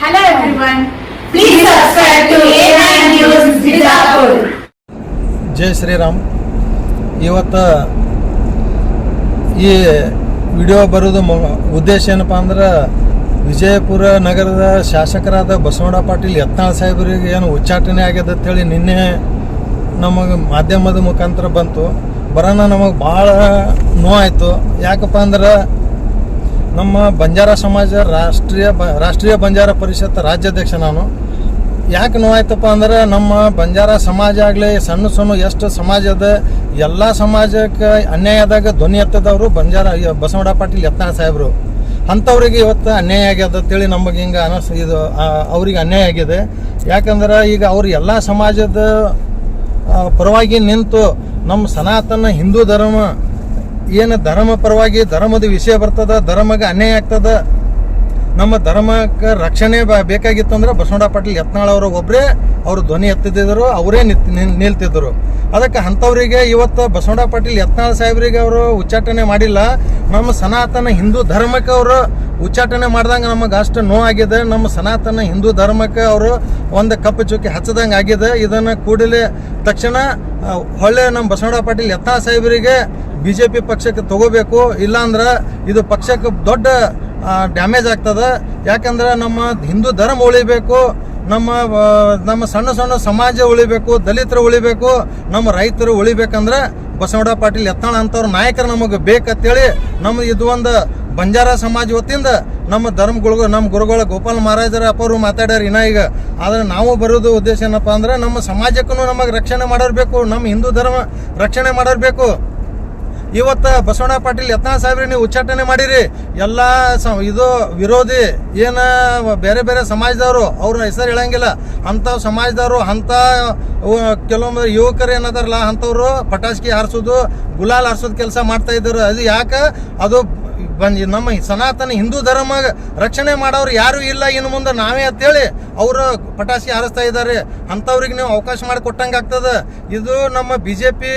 Hello, everyone. Please subscribe to A9 News Bijapur. ಜೈ ಶ್ರೀರಾಮ್ ಇವತ್ತು ಈ video ಬರೋದು ಉದ್ದೇಶ ಏನಪ್ಪ ಅಂದ್ರೆ ವಿಜಯಪುರ ನಗರದ ಶಾಸಕರಾದ ಬಸವಣ್ಣ ಪಾಟೀಲ್ ಯತ್ನಾಳ್ ಸಾಹೇಬರಿಗೆ ಏನು ಉಚ್ಚಾಟನೆ ಆಗ್ಯದ ಅಂತೇಳಿ ನಿನ್ನೆ ನಮಗೆ ಮಾಧ್ಯಮದ ಮುಖಾಂತರ ಬಂತು ಬರೋಣ ನಮಗೆ ಭಾಳ ನೋವಾಯಿತು ಯಾಕಪ್ಪ ಅಂದ್ರೆ ನಮ್ಮ ಬಂಜಾರ ಸಮಾಜ ರಾಷ್ಟ್ರೀಯ ರಾಷ್ಟ್ರೀಯ ಬಂಜಾರ ಪರಿಷತ್ ರಾಜ್ಯಾಧ್ಯಕ್ಷ ನಾನು. ಯಾಕೆ ನೋವಾಯ್ತಪ್ಪ ಅಂದ್ರೆ ನಮ್ಮ ಬಂಜಾರ ಸಮಾಜ ಆಗಲಿ ಸಣ್ಣ ಸಣ್ಣ ಎಷ್ಟು ಸಮಾಜದ ಎಲ್ಲ ಸಮಾಜಕ್ಕೆ ಅನ್ಯಾಯ ಆದಾಗ ಧ್ವನಿ ಎತ್ತದವರು ಬಂಜಾರ ಬಸವಣ್ಣ ಪಾಟೀಲ್ ಯತ್ನಾಳ್ ಸಾಹೇಬರು. ಅಂಥವ್ರಿಗೆ ಇವತ್ತು ಅನ್ಯಾಯ ಆಗ್ಯದ ಅಂತೇಳಿ ನಮಗೆ ಹಿಂಗೆ ಅನಸ್, ಇದು ಅವ್ರಿಗೆ ಅನ್ಯಾಯ ಆಗಿದೆ. ಯಾಕಂದ್ರೆ ಈಗ ಅವ್ರು ಎಲ್ಲ ಸಮಾಜದ ಪರವಾಗಿ ನಿಂತು ನಮ್ಮ ಸನಾತನ ಹಿಂದೂ ಧರ್ಮ ಏನು ಧರ್ಮ ಪರವಾಗಿ ಧರ್ಮದ ವಿಷಯ ಬರ್ತದ, ಧರ್ಮಗೆ ಅನ್ಯಾಯ ಆಗ್ತದ, ನಮ್ಮ ಧರ್ಮಕ್ಕೆ ರಕ್ಷಣೆ ಬೇಕಾಗಿತ್ತು ಅಂದ್ರೆ ಬಸವಣ್ಣ ಪಾಟೀಲ್ ಯತ್ನಾಳ್ ಅವರು ಒಬ್ಬರೇ ಅವರು ಧ್ವನಿ ಎತ್ತಿದ್ದರು ಅವರೇ ನಿಲ್ತಿದ್ದರು ಅದಕ್ಕೆ ಅಂಥವರಿಗೆ ಇವತ್ತು ಬಸವಣ್ಣ ಪಾಟೀಲ್ ಯತ್ನಾಳ್ ಸಾಹೇಬರಿಗೆ ಅವರು ಉಚ್ಚಾಟನೆ ಮಾಡಿಲ್ಲ. ನಮ್ಮ ಸನಾತನ ಹಿಂದೂ ಧರ್ಮಕ್ಕೆ ಅವರು ಉಚ್ಚಾಟನೆ ಮಾಡ್ದಂಗೆ ನಮಗೆ ಅಷ್ಟು ನೋವಾಗಿದೆ ನಮ್ಮ ಸನಾತನ ಹಿಂದೂ ಧರ್ಮಕ್ಕೆ ಅವರು ಒಂದು ಕಪ್ಪು ಚುಕ್ಕಿ ಹಚ್ಚದಂಗೆ ಆಗಿದೆ. ಇದನ್ನು ಕೂಡಲೇ ತಕ್ಷಣ ಹೊಳ್ಳೆ ನಮ್ಮ ಬಸವಣ್ಣ ಪಾಟೀಲ್ ಯತ್ನಾ ಸಾಹೇಬರಿಗೆ ಬಿ ಜೆ ಪಿ ಪಕ್ಷಕ್ಕೆ ತಗೋಬೇಕು, ಇಲ್ಲಾಂದ್ರೆ ಇದು ಪಕ್ಷಕ್ಕೆ ದೊಡ್ಡ ಡ್ಯಾಮೇಜ್ ಆಗ್ತದೆ. ಯಾಕಂದ್ರೆ ನಮ್ಮ ಹಿಂದೂ ಧರ್ಮ ಉಳಿಬೇಕು, ನಮ್ಮ ನಮ್ಮ ಸಣ್ಣ ಸಣ್ಣ ಸಮಾಜ ಉಳಿಬೇಕು, ದಲಿತರು ಉಳಿಬೇಕು, ನಮ್ಮ ರೈತರು ಉಳಿಬೇಕಂದ್ರೆ ಬಸವಣ್ಣ ಪಾಟೀಲ್ ಎತ್ತಾಳ ಅಂತವ್ರ ನಾಯಕರು ನಮಗೆ ಬೇಕಂತೇಳಿ ನಮ್ಮ ಇದು ಒಂದು ಬಂಜಾರ ಸಮಾಜ ಹೊತ್ತಿಂದ ನಮ್ಮ ಧರ್ಮಗಳಿಗೂ, ನಮ್ಮ ಗುರುಗಳ ಗೋಪಾಲ್ ಮಹಾರಾಜರ ಅಪ್ಪರು ಮಾತಾಡ್ಯಾರ ಇನ್ನ ಈಗ. ಆದರೆ ನಾವು ಬರೋದು ಉದ್ದೇಶ ಏನಪ್ಪ ಅಂದ್ರೆ ನಮ್ಮ ಸಮಾಜಕ್ಕೂ ನಮಗೆ ರಕ್ಷಣೆ ಮಾಡೋರ್ಬೇಕು ನಮ್ಮ ಹಿಂದೂ ಧರ್ಮ ರಕ್ಷಣೆ ಮಾಡೋರ್ಬೇಕು ಇವತ್ತು ಬಸವಣ್ಣ ಪಾಟೀಲ್ ಯತ್ನ ಸಾಹೇಬ್ರಿ ನೀವು ಉಚ್ಚಾಟನೆ ಮಾಡಿರಿ. ಎಲ್ಲ ಸ ಇದು ವಿರೋಧಿ, ಏನ ಬೇರೆ ಬೇರೆ ಸಮಾಜದವರು ಅವ್ರ ಹೆಸರು ಹೇಳಂಗಿಲ್ಲ. ಅಂಥ ಸಮಾಜದವರು, ಅಂಥ ಕೆಲವೊಂದು ಯುವಕರು ಏನದಾರಲ್ಲ, ಅಂಥವ್ರು ಪಟಾಸ್ಕಿ ಹಾರಿಸೋದು, ಗುಲಾಲ್ ಹಾರಿಸೋದು ಕೆಲಸ ಮಾಡ್ತಾ ಇದ್ದಾರೆ. ಅದು ಯಾಕೆ? ಅದು ಬಂದು ನಮ್ಮ ಸನಾತನ ಹಿಂದೂ ಧರ್ಮ ರಕ್ಷಣೆ ಮಾಡೋರು ಯಾರು ಇಲ್ಲ. ಇನ್ನು ಮುಂದೆ ನಾವೇ ಅಂತೇಳಿ ಅವರು ಪಟಾಸಿ ಹಾರಿಸ್ತಾ ಇದ್ದಾರೆ. ಅಂಥವ್ರಿಗೆ ನೀವು ಅವಕಾಶ ಮಾಡಿ ಕೊಟ್ಟಂಗೆ ಆಗ್ತದೆ. ಇದು ನಮ್ಮ ಬಿ ಜೆ ಪಿ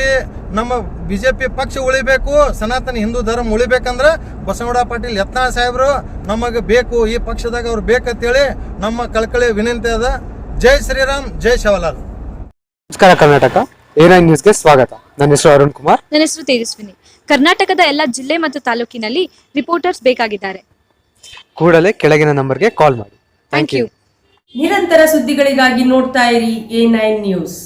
ನಮ್ಮ ಬಿ ಜೆ ಪಿ ಪಕ್ಷ ಉಳಿಬೇಕು ಸನಾತನ ಹಿಂದೂ ಧರ್ಮ ಉಳಿಬೇಕಂದ್ರೆ ಬಸವಗೌಡ ಪಾಟೀಲ್ ಯತ್ನಾಳ್ ಸಾಹೇಬರು ನಮಗೆ ಬೇಕು ಈ ಪಕ್ಷದಾಗ ಅವ್ರು ಬೇಕಂತೇಳಿ ನಮ್ಮ ಕಳಕಳಿ ವಿನಂತಿ ಅದ. ಜೈ ಶ್ರೀರಾಮ್ ಜೈ ಶವಲಾಲ್. ನಮಸ್ಕಾರ ಕರ್ನಾಟಕ ನೈನ್ ನ್ಯೂಸ್ಗೆ ಸ್ವಾಗತ. ನನ್ನ ಹೆಸರು ಅರುಣ್ ಕುಮಾರ್. ನನ್ನ ಹೆಸರು ತೇಜಸ್ವಿನಿ. ಕರ್ನಾಟಕದ ಎಲ್ಲ ಜಿಲ್ಲೆ ಮತ್ತು ತಾಲೂಕಿನಲ್ಲಿ ರಿಪೋರ್ಟರ್ಸ್ ಬೇಕಾಗಿದ್ದಾರೆ. ಕೂಡಲೇ ಕೆಳಗಿನ ನಂಬರ್ಗೆ ಕಾಲ್ ಮಾಡಿ. ಥ್ಯಾಂಕ್ ಯು ಯು ನಿರಂತರ ಸುದ್ದಿಗಳಿಗಾಗಿ ನೋಡ್ತಾ ಇರಿ ಎ ನೈನ್ ನ್ಯೂಸ್.